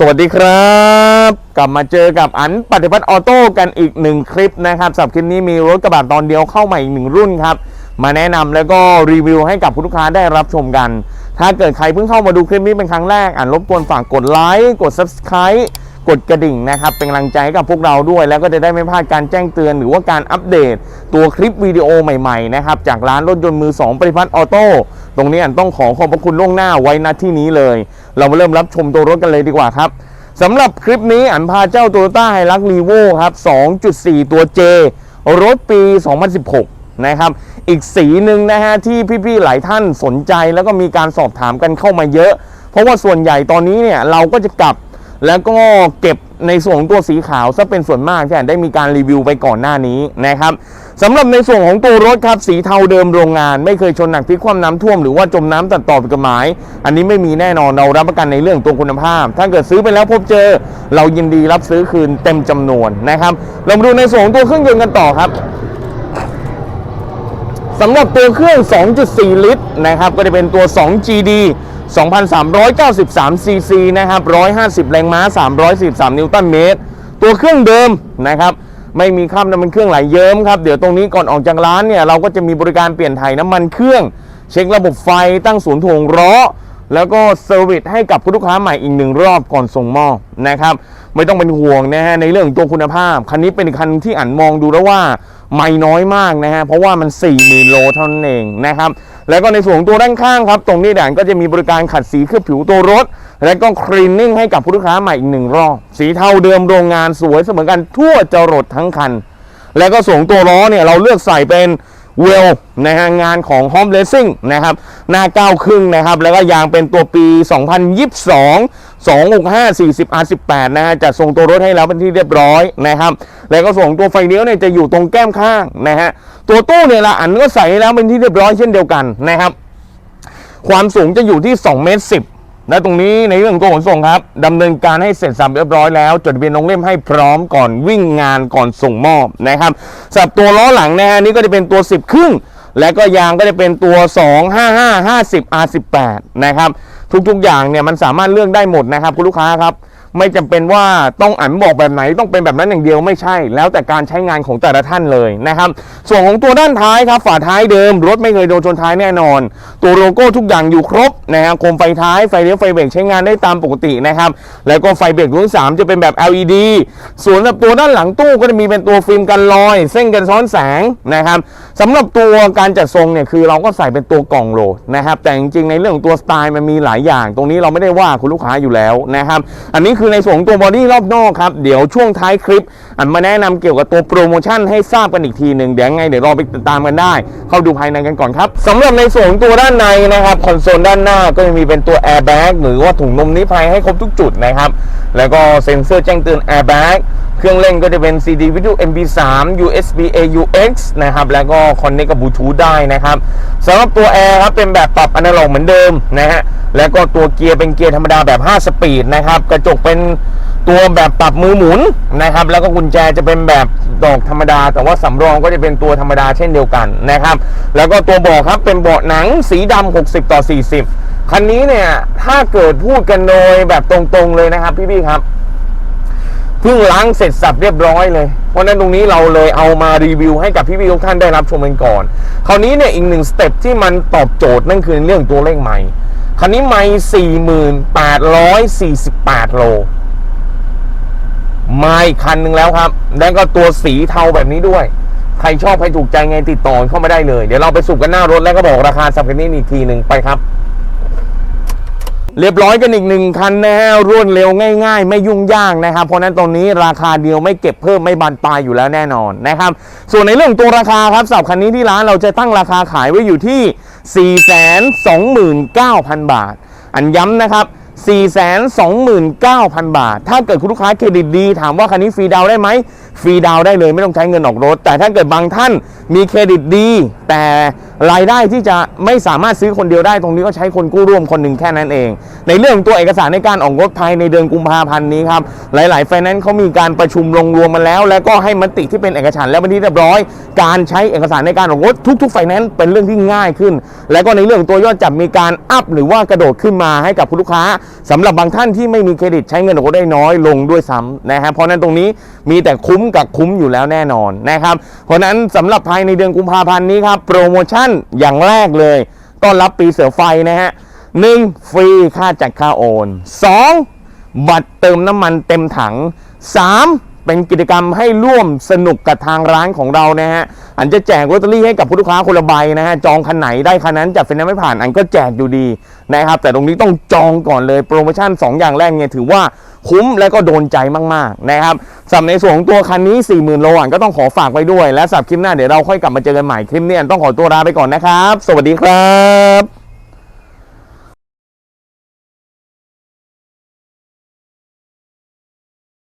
สวัสดีครับ กลับมาเจอกับอันปฏิพัฒน์ออโต้กันอีกหนึ่งคลิปนะครับสำหรับคลิปนี้มีรถกระบะตอนเดียวเข้ามาอีกหนึ่งรุ่นครับ มาแนะนำแล้วก็รีวิวให้กับคุณลูกค้าได้รับชมกัน ถ้าเกิดใครเพิ่งเข้ามาดูคลิปนี้เป็นครั้งแรกอ่านรบกวนฝากกดไลค์กด Subscribe กดกระดิ่งนะครับ เป็นกำลังใจให้กับพวกเราด้วย แล้วก็จะได้ไม่พลาดการแจ้งเตือนหรือว่าการอัปเดต ตัวคลิปวิดีโอใหม่ๆนะครับจากร้านรถยนต์มือ2ปริพัฒน์ออโต้ตรงนี้อันต้องขอขอบพระคุณล่วงหน้าไว้ณที่นี้เลย เรามาเริ่มรับชมตัวรถกันเลยดีกว่าครับสำหรับคลิปนี้อันพาเจ้า t o y ต้าไฮรักรีโวครับ 2.4 ตัว J รถปี 2016 นะครับ อีกสีหนึ่งนะฮะที่พี่ๆ หลายท่านสนใจแล้วก็มีการสอบถามกันเข้ามาเยอะ เพราะว่าส่วนใหญ่ตอนนี้เนี่ยเราก็จะกลับแล้วก็เก็บ ในส่วนของตัวสีขาวซะเป็นส่วนมากที่อาจได้มีการรีวิวไปก่อนหน้านี้นะครับสำหรับในส่วนของตัวรถครับสีเทาเดิมโรงงาน ไม่เคยชนหนักพิกคว่ำน้ำท่วมหรือว่าจมน้ำตัดต่อผิดกฎหมาย อันนี้ไม่มีแน่นอนเรารับประกันในเรื่องตัวคุณภาพ ถ้าเกิดซื้อไปแล้วพบเจอ เรายินดีรับซื้อคืนเต็มจำนวนนะครับ เรามาดูในส่วนของตัวเครื่องยนต์กันต่อครับสำหรับตัวเครื่อง 2.4 ลิตรนะครับ ก็จะเป็นตัว 2GD 2,393 cc นะครับ 150 แรงม้า 343 นิวตันเมตร ตัวเครื่องเดิมนะครับ ไม่มีคราบน้ำมันเครื่องไหลเยิ้มครับ เดี๋ยวตรงนี้ก่อนออกจากร้านเนี่ย เราก็จะมีบริการเปลี่ยนถ่ายน้ำมันเครื่อง เช็คระบบไฟตั้งศูนย์ถ่วงล้อแล้วก็เซอร์วิสให้กับลูกค้าใหม่อีกหนึ่งรอบก่อนส่งมอบนะครับ ไม่ต้องเป็นห่วงนะฮะในเรื่องของตัวคุณภาพ คันนี้เป็นคันที่อ่านมองดูแล้วว่าไม่น้อยมากนะฮะเพราะว่ามัน 40,000 โลเท่านั้นเองนะครับ แล้วก็ในส่วนของตัวด้านข้างครับ ตรงนี้ด่านก็จะมีบริการขัดสีเคลือบผิวตัวรถ และก็คลีนนิ่งให้กับผู้ลูกค้าใหม่อีกหนึ่งรอบสีเทาเดิมโรงงานสวยเสมอกันทั่วจรดทั้งคัน แล้วก็ส่วนตัวล้อเนี่ยเราเลือกใส่เป็นเวลนะฮะงานของ Home Racing นะครับ หน้าเก้าครึ่งนะครับ แล้วก็ยางเป็นตัวปี 2022 265 40 R18 นะฮะจัดส่งตัวรถให้แล้วเป็นที่เรียบร้อยนะครับ แล้วก็ส่งตัวไฟเลี้ยวเนี่ยจะอยู่ตรงแก้มข้างนะฮะ ตัวตู้เนี่ยละอันก็ใส่แล้วเป็นที่เรียบร้อยเช่นเดียวกันนะครับ ความสูงจะอยู่ที่2เมตร10และตรงนี้ในเรื่องของตัวขนส่งครับดำเนินการให้เสร็จสับเรียบร้อยแล้วจดทะเบียนลงเล่มให้พร้อมก่อนวิ่งงานก่อนส่งมอบนะครับสำหรับตัวล้อหลังนะฮะนี่ก็จะเป็นตัว 10 ครึ่ง และก็ยางก็จะเป็นตัว 255 50 R18 นะครับทุกๆอย่างเนี่ยมันสามารถเลือกได้หมดนะครับคุณลูกค้าครับ ไม่จำเป็นว่าต้องอ่านบอกแบบไหนต้องเป็นแบบนั้นอย่างเดียวไม่ใช่ แล้วแต่การใช้งานของแต่ละท่านเลยนะครับ ส่วนของตัวด้านท้ายครับฝาท้ายเดิม รถไม่เคยโดนชนท้ายแน่นอน ตัวโลโก้ทุกอย่างอยู่ครบนะครับโคมไฟท้ายไฟเลี้ยวไฟเบรกใช้งานได้ตามปกตินะครับแล้วก็ไฟเบรกรุ่น3 จะเป็นแบบ LED ส่วนสำหรับตัวด้านหลังตู้ก็จะมีเป็นตัวฟิล์มกันรอย เส้นกันซ้อนแสงนะครับสำหรับตัวการจัดทรงเนี่ยคือเราก็ใส่เป็นตัวกล่องโหลดนะครับแต่จริงๆในเรื่องของตัวสไตล์มันมีหลายอย่าง ตรงนี้เราไม่ได้ว่าคุณลูกค้าอยู่แล้วนะครับอันนี้คือในส่วนของตัวบอดี้รอบนอกครับ เดี๋ยวช่วงท้ายคลิป อันมาแนะนำเกี่ยวกับตัวโปรโมชั่นให้ทราบกันอีกทีหนึ่งเดี๋ยวยังไงเดี๋ยวรอไปติดตามกันได้ เข้าดูภายในกันก่อนครับสำหรับในส่วนตัวด้านในนะครับคอนโซลด้านหน้าก็จะมีเป็นตัวแอร์แบ็กหรือว่าถุงลมนิรภัยให้ครบทุกจุดนะครับแล้วก็เซ็นเซอร์แจ้งเตือนแอร์แบ็ก เครื่องเล่นก็จะเป็น CD Video MP3 USB AUX นะครับ แล้วก็คอนเนคกับบลูทูธได้นะครับสำหรับตัวแอร์ครับเป็นแบบปรับอนาล็อกเหมือนเดิมนะฮะ แล้วก็ตัวเกียร์เป็นเกียร์ธรรมดาแบบ 5 สปีดนะครับ กระจกเป็นตัวแบบปรับมือหมุนนะครับ แล้วก็กุญแจจะเป็นแบบดอกธรรมดา แต่ว่าสำรองก็จะเป็นตัวธรรมดาเช่นเดียวกันนะครับ แล้วก็ตัวเบาะครับเป็นเบาะหนังสีดำ60 ต่อ 40 คันนี้เนี่ยถ้าเกิดพูดกันโดยแบบตรงๆเลยนะครับพี่ๆครับ เพิ่งล้างเสร็จสับเรียบร้อยเลย เพราะนั้นตรงนี้เราเลยเอามารีวิวให้กับพี่ๆทุกท่านได้รับชมกันก่อน คราวนี้เนี่ยอีกหนึ่งสเต็ปที่มันตอบโจทย์นั่นคือเรื่องตัวเลขใหม่คันนี้ไม่4848โลมาอีกคันหนึ่งแล้วครับ แล้วก็ตัวสีเทาแบบนี้ด้วย ใครชอบใครถูกใจไงติดต่อเข้ามาได้เลย เดี๋ยวเราไปสุกกันหน้ารถแล้วก็บอกราคาสับกันนี้อีกทีหนึ่งไปครับ เรียบร้อยกันอีกหนึ่งคันนะฮะรวดเร็วง่ายๆ ไม่ยุ่งยากนะครับ เพราะนั้นตรงนี้ราคาเดียวไม่เก็บเพิ่มไม่บานปลายอยู่แล้วแน่นอนนะครับ ส่วนในเรื่องตัวราคาครับสำหรับคันนี้ที่ร้านเราจะตั้งราคาขายไว้อยู่ที่ 429,000 บาท อันย้ำนะครับ 429,000 บาท ถ้าเกิดคุณลูกค้าเครดิตดี ถามว่าคันนี้ฟรีดาวได้ไหมฟรีดาวได้เลยไม่ต้องใช้เงินออกรถ แต่ถ้าเกิดบางท่าน มีเครดิตดี แต่รายได้ที่จะไม่สามารถซื้อคนเดียวได้ตรงนี้ก็ใช้คนกู้ร่วมคนหนึ่งแค่นั้นเอง ในเรื่องของตัวเอกสารในการออกรถภายในเดือนกุมภาพันธ์นี้ครับ หลาย ๆ ไฟแนนซ์เขามีการประชุมลงรวมมาแล้ว แล้วก็ให้มติที่เป็นเอกสารแล้วเป็นที่เรียบร้อย การใช้เอกสารในการออกรถทุก ๆ ไฟแนนซ์เป็นเรื่องที่ง่ายขึ้น และก็ในเรื่องตัวยอดจับมีการอัพหรือว่ากระโดดขึ้นมาให้กับคุณลูกค้าสำหรับบางท่านที่ไม่มีเครดิตใช้เงินออกได้น้อยลงด้วยซ้ำนะฮะเพราะนั้นตรงนี้ มีแต่คุ้มกับคุ้มอยู่แล้วแน่นอนนะครับ เพราะนั้นสำหรับภายในเดือนกุมภาพันธ์นี้ครับ โปรโมชั่นอย่างแรกเลยต้อนรับปีเสือไฟนะฮะหนึ่งฟรีค่าจัดค่าโอนสองบัตรเติมน้ำมันเต็มถังสาม เป็นกิจกรรมให้ร่วมสนุกกับทางร้านของเรานะฮะอันจะแจกลอตเตอรี่ให้กับผู้ลูกค้าคนละใบนะฮะจองคันไหนได้คันนั้นจากเฟนนซ์ไม่ผ่านอันก็แจกอยู่ดีนะครับแต่ตรงนี้ต้องจองก่อนเลยโปรโมชั่น 2 อย่างแรกเนี่ยถือว่าคุ้มและก็โดนใจมากๆนะครับสำหรับในส่วนของตัวคันนี้ 40,000โลอะก็ต้องขอฝากไว้ด้วย และสำหรับคลิปหน้าเดี๋ยวเราค่อยกลับมาเจอกันใหม่คลิปนี้อันต้องขอตัวลาไปก่อนนะครับ สวัสดีครับ